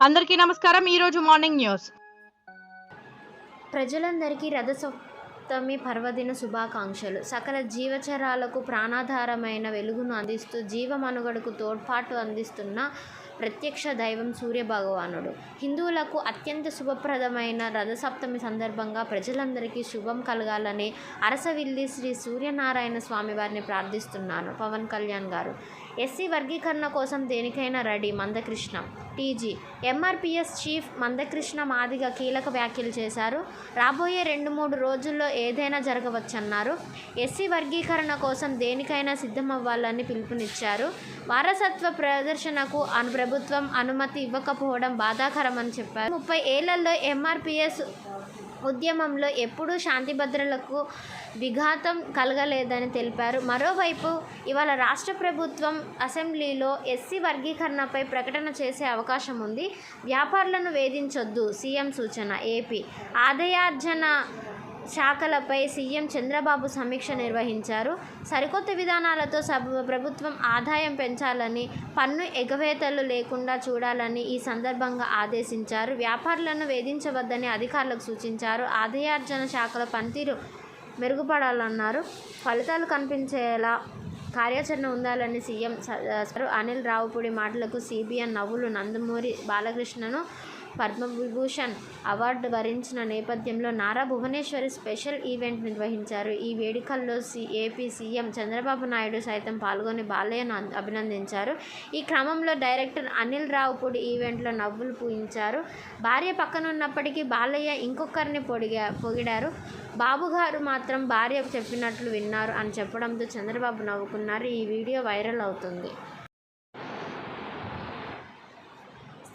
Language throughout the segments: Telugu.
అందరికీ నమస్కారం. ఈరోజు మార్నింగ్ న్యూస్. ప్రజలందరికీ రథసప్తమి పర్వదిన శుభాకాంక్షలు. సకల జీవచరాలకు ప్రాణాధారమైన వెలుగును అందిస్తూ జీవమనుగడకు తోడ్పాటు అందిస్తున్న ప్రత్యక్ష దైవం సూర్యభగవానుడు హిందువులకు అత్యంత శుభప్రదమైన రథసప్తమి సందర్భంగా ప్రజలందరికీ శుభం కలగాలని అరసవిల్లి శ్రీ సూర్యనారాయణ స్వామి వారిని ప్రార్థిస్తున్నాను పవన్ కళ్యాణ్ గారు. ఎస్సీ వర్గీకరణ కోసం దేనికైనా ready. Mandakrishna. TG. MRPS chief Mandakrishna Madiga కీలక వ్యాఖ్యలు చేశారు. రాబోయే రెండు మూడు రోజుల్లో ఏదైనా జరగవచ్చన్నారు. ఎస్సీ వర్గీకరణ కోసం దేనికైనా సిద్ధమవ్వాలని పిలుపునిచ్చారు. వారసత్వ ప్రదర్శనకు అను ప్రభుత్వం అనుమతి ఇవ్వకపోవడం బాధాకరమని చెప్పారు. ముప్పై ఏళ్ళలో ఎంఆర్పిఎస్ ఉద్యమంలో ఎప్పుడూ శాంతిభద్రలకు విఘాతం కలగలేదని తెలిపారు. మరోవైపు ఇవాళ రాష్ట్ర ప్రభుత్వం అసెంబ్లీలో ఎస్సీ వర్గీకరణపై ప్రకటన చేసే అవకాశం ఉంది. వ్యాపారులను వేధించొద్దు సీఎం సూచన ఏపీ. ఆదాయార్జన శాఖలపై సీఎం చంద్రబాబు సమీక్ష నిర్వహించారు. సరికొత్త విధానాలతో సభ ప్రభుత్వం ఆదాయం పెంచాలని పన్ను ఎగవేతలు లేకుండా చూడాలని ఈ సందర్భంగా ఆదేశించారు. వ్యాపారులను వేధించవద్దని అధికారులకు సూచించారు. ఆదాయార్జన శాఖల పనితీరు మెరుగుపడాలన్నారు. ఫలితాలు కనిపించేలా కార్యాచరణ ఉండాలని సీఎం అనిల్ రావుపూడి మాటలకు సిబిఎన్ నవ్వులు నందమూరి బాలకృష్ణను పద్మవిభూషణ్ అవార్డు వరించిన నేపథ్యంలో నారా భువనేశ్వరి స్పెషల్ ఈవెంట్ నిర్వహించారు. ఈ వేడుకల్లో C AP CM Chandrababu Naidu సైతం పాల్గొని బాలయ్యను అభినందించారు. ఈ క్రమంలో డైరెక్టర్ అనిల్ రావుపూడి ఈవెంట్లో నవ్వులు పూయించారు. భార్య పక్కనున్నప్పటికీ బాలయ్య ఇంకొకరిని పొడిగా పొగిడారు. బాబుగారు మాత్రం భార్య చెప్పినట్లు విన్నారు అని చెప్పడంతో చంద్రబాబు నవ్వుకున్నారు. ఈ వీడియో వైరల్ అవుతుంది.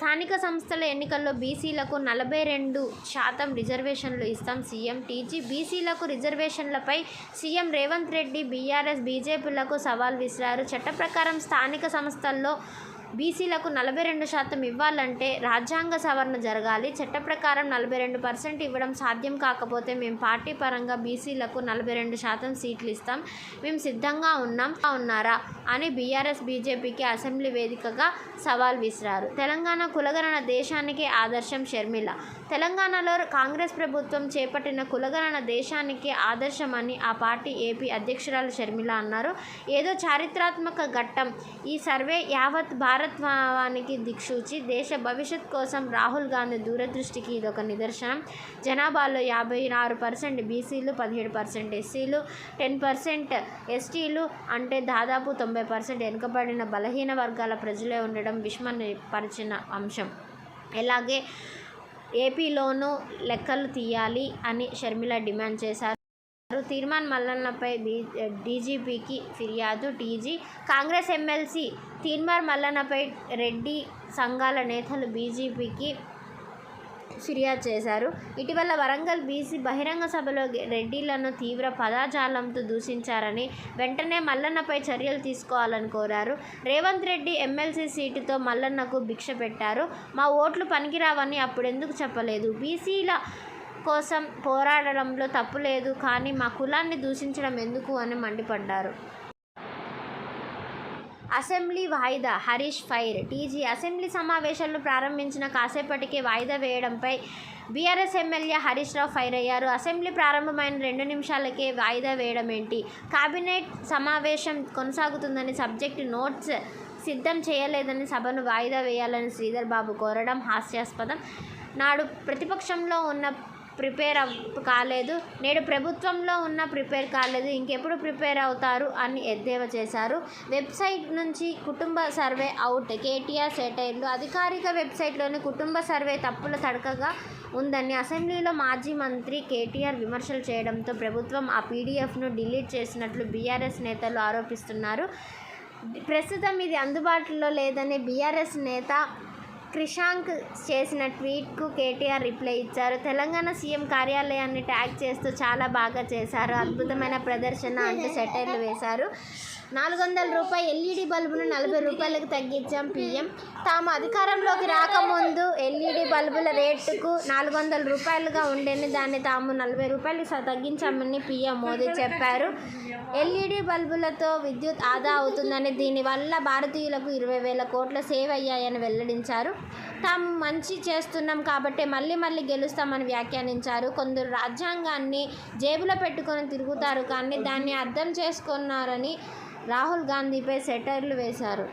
స్థానిక సంస్థల ఎన్నికల్లో బీసీలకు నలభై రెండు శాతం రిజర్వేషన్లు ఇస్తాం సీఎం. టీజీ బీసీలకు రిజర్వేషన్లపై సీఎం రేవంత్ రెడ్డి బీఆర్ఎస్ బీజేపీలకు సవాల్ విసిరారు. చట్ట ప్రకారం స్థానిక సంస్థల్లో బీసీలకు నలభై రెండు శాతం ఇవ్వాలంటే రాజ్యాంగ సవరణ జరగాలి. చట్ట ప్రకారం నలభై రెండు పర్సెంట్ ఇవ్వడం సాధ్యం కాకపోతే మేము పార్టీ పరంగా బీసీలకు నలభై రెండు శాతం సీట్లు ఇస్తాం. మేము సిద్ధంగా ఉన్నాం. ఉన్నారా? అని బీఆర్ఎస్ బీజేపీకి అసెంబ్లీ వేదికగా సవాల్ విసిరారు. తెలంగాణ కులగణన దేశానికి ఆదర్శం షర్మిల. తెలంగాణలో కాంగ్రెస్ ప్రభుత్వం చేపట్టిన కులగణన దేశానికి ఆదర్శమని ఆ పార్టీ ఏపీ అధ్యక్షురాలు షర్మిల అన్నారు. ఏదో చారిత్రాత్మక ఘట్టం. ఈ సర్వే యావత్ భారత్ భారత్వానికి దిక్సూచి. దేశ భవిష్యత్ కోసం రాహుల్ గాంధీ దూరదృష్టికి ఇదొక నిదర్శనం. జనాభాలో యాభై ఆరు పర్సెంట్ బీసీలు పదిహేడు పర్సెంట్ ఎస్సీలు టెన్ పర్సెంట్ ఎస్టీలు అంటే దాదాపు తొంభై పర్సెంట్ వెనుకబడిన బలహీన వర్గాల ప్రజలే ఉండడం విస్మరపరిచిన అంశం. ఎలాగే ఏపీలోనూ లెక్కలు తీయాలి అని షర్మిల డిమాండ్ చేశారు. తీర్మాన్ మల్లన్నపై డీజీపీకి ఫిర్యాదు టీజీ కాంగ్రెస్ ఎమ్మెల్సీ తీర్మాన్ మల్లన్నపై రెడ్డి సంఘాల నేతలు బీజేపీకి ఫిర్యాదు చేశారు. ఇటీవల వరంగల్ బీసీ బహిరంగ సభలో రెడ్డిలను తీవ్ర పదాజాలంతో దూషించారని వెంటనే మల్లన్నపై చర్యలు తీసుకోవాలని కోరారు. రేవంత్ రెడ్డి ఎమ్మెల్సీ సీటుతో మల్లన్నకు భిక్ష పెట్టారు. మా ఓట్లు పనికిరావని అప్పుడెందుకు చెప్పలేదు? బీసీల కోసం పోరాడడంలో తప్పు లేదు కానీ మా కులాన్ని దూషించడం ఎందుకు అని మండిపడ్డారు. అసెంబ్లీ వాయిదా హరీష్ ఫైర్ టీజీ అసెంబ్లీ సమావేశాలు ప్రారంభించిన కాసేపటికే వాయిదా వేయడంపై BRS MLA Harish Rao fire అయ్యారు. అసెంబ్లీ ప్రారంభమైన రెండు నిమిషాలకే వాయిదా వేయడం ఏంటి కేబినెట్ సమావేశం కొనసాగుతుందని సబ్జెక్టు నోట్స్ సిద్ధం చేయలేదని సభను వాయిదా వేయాలని శ్రీధర్ బాబు కోరడం హాస్యాస్పదం. నాడు ప్రతిపక్షంలో ఉన్న ప్రిపేర్ అవ్ కాలేదు. నేడు ప్రభుత్వంలో ఉన్న ప్రిపేర్ కాలేదు. ఇంకెప్పుడు ప్రిపేర్ అవుతారు అని ఎద్దేవా చేశారు. వెబ్సైట్ నుంచి కుటుంబ సర్వే అవుట్. కేటీఆర్ సెటైర్లు. అధికారిక వెబ్సైట్లోని కుటుంబ సర్వే తప్పుల తడకగా ఉందని అసెంబ్లీలో మాజీ మంత్రి కేటీఆర్ విమర్శలు చేయడంతో ప్రభుత్వం ఆ పీడీఎఫ్ను డిలీట్ చేసినట్లు బీఆర్ఎస్ నేతలు ఆరోపిస్తున్నారు. ప్రస్తుతం ఇది అందుబాటులో లేదని బీఆర్ఎస్ నేత క్రిషాంక్ చేసిన ట్వీట్కు కేటీఆర్ రిప్లై ఇచ్చారు. తెలంగాణ సీఎం కార్యాలయాన్ని ట్యాగ్ చేస్తూ చాలా బాగా చేశారు. అద్భుతమైన ప్రదర్శన అంటూ సెటైర్లు వేశారు. నాలుగు వందల రూపాయలు ఎల్ఈడి బల్బును నలభై రూపాయలకు తగ్గించాం పీఎం. తాము అధికారంలోకి రాకముందు ఎల్ఈడి బల్బుల రేటుకు నాలుగు వందల రూపాయలుగా ఉండేని దాన్ని తాము నలభై రూపాయలు స- తగ్గించామని పీఎం మోదీ చెప్పారు. ఎల్ఈడి బల్బులతో విద్యుత్ ఆదా అవుతుందని దీనివల్ల భారతీయులకు ఇరవై వేల కోట్ల సేవ్ అయ్యాయని వెల్లడించారు. తాము మంచి చేస్తున్నాం కాబట్టి మళ్ళీ మళ్ళీ గెలుస్తామని వ్యాఖ్యానించారు. కొందరు రాజ్యాంగాన్ని జేబులో పెట్టుకొని తిరుగుతారు కానీ దాన్ని అర్థం చేసుకున్నారని రాహుల్ గాంధీపై సెటైర్లు వేశారు.